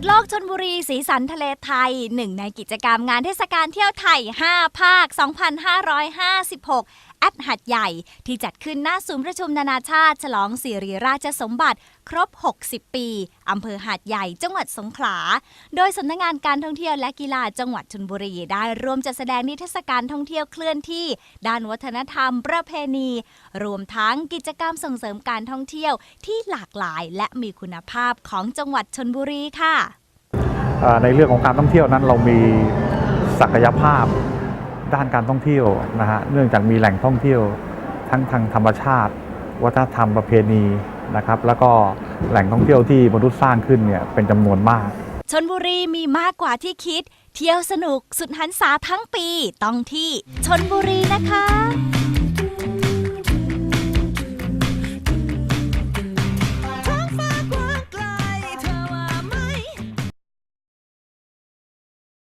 ดโลกชนบุรีสีสันทะเลไทยหนึ่งในกิจกรรมงานเทศกาลเที่ยวไทย 5 ภาค 2556แอ ดหัดใหญ่ ที่จัดขึ้นหน้าศูนย์ประชุมนานาชาติ ฉลองสิริราชสมบัติ ครบ 60 ปี อำเภอหาดใหญ่ จังหวัดสงขลา โดยสำนักงานการท่องเที่ยวและกีฬาจังหวัดชลบุรีได้ร่วมจัดแสดงนิทรรศการท่องเที่ยวเคลื่อนที่ ด้านวัฒนธรรม ประเพณี รวมทั้งกิจกรรมส่งเสริมการท่องเที่ยวที่หลากหลาย และมีคุณภาพของจังหวัดชนบุรีค่ะในเรื่องของการท่องเที่ยวนั้นเรามีศักยภาพ ด้านการท่องเที่ยวนะฮะเนื่องจากมีแหล่งท่องเที่ยวทั้งทางธรรมชาติ วัฒนธรรมประเพณีนะครับแล้วก็แหล่งท่องเที่ยวที่มนุษย์สร้างขึ้นเนี่ยเป็นจำนวนมาก ชนบุรีมีมากกว่าที่คิด เที่ยวสนุกสุดหันษาทั้งปีต้องที่ชนบุรีนะคะ